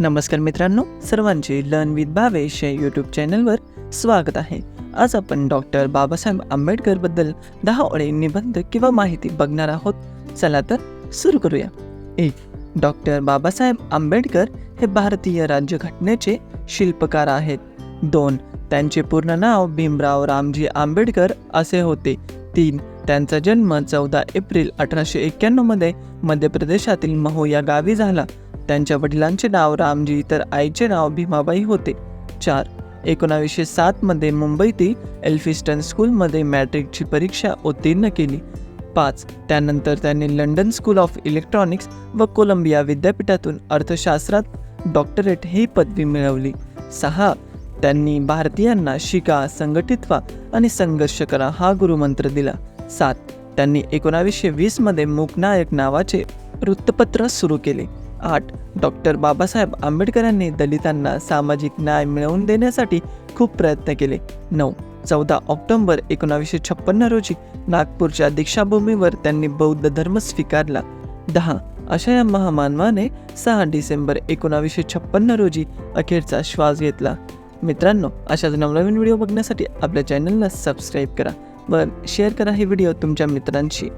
नमस्कार मित्रांनो सर्वांचे लर्न विथ भावेश या यूट्यूब चॅनलवर स्वागत आहे. आज आपण डॉक्टर बाबासाहेब आंबेडकरबद्दल दहा ओळी निबंध किंवा माहिती बघणार आहोत. चला तर सुरू करूया. एक डॉक्टर बाबासाहेब आंबेडकर हे भारतीय राज्यघटनेचे शिल्पकार आहेत. दोन त्यांचे पूर्ण नाव भीमराव रामजी आंबेडकर असे होते. तीन त्यांचा जन्म चौदा एप्रिल अठराशे एक्क्याण्णवमध्ये मध्य प्रदेशातील महो या गावी झाला. त्यांच्या वडिलांचे नाव रामजी तर आईचे नाव भीमाबाई होते. चार. एकोणावीसशे सातमध्ये मुंबईतील एल्फिस्टन स्कूलमध्ये मॅट्रिकची परीक्षा उत्तीर्ण केली. पाच. त्यानंतर त्यांनी लंडन स्कूल ऑफ इलेक्ट्रॉनिक्स व कोलंबिया विद्यापीठातून अर्थशास्त्रात डॉक्टरेट ही पदवी मिळवली. सहा. त्यांनी भारतीयांना शिका संघटित व्हा आणि संघर्ष करा हा गुरुमंत्र दिला. सात. त्यांनी एकोणावीसशे वीसमध्ये मूकनायक नावाचे वृत्तपत्र सुरू केले. आठ. डॉक्टर बाबासाहेब आंबेडकरांनी दलितांना सामाजिक न्याय मिळवून देण्यासाठी खूप प्रयत्न केले. नऊ. चौदा ऑक्टोंबर एकोणावीसशे छप्पन्न रोजी नागपूरच्या दीक्षाभूमीवर त्यांनी बौद्ध धर्म स्वीकारला. दहा. अशा या महामानवाने सहा डिसेंबर एकोणावीसशे छप्पन्न रोजी अखेरचा श्वास घेतला. मित्रांनो अशाच नवनवीन व्हिडिओ बघण्यासाठी आपल्या चॅनलला सबस्क्राईब करा व शेअर करा हे व्हिडिओ तुमच्या मित्रांशी.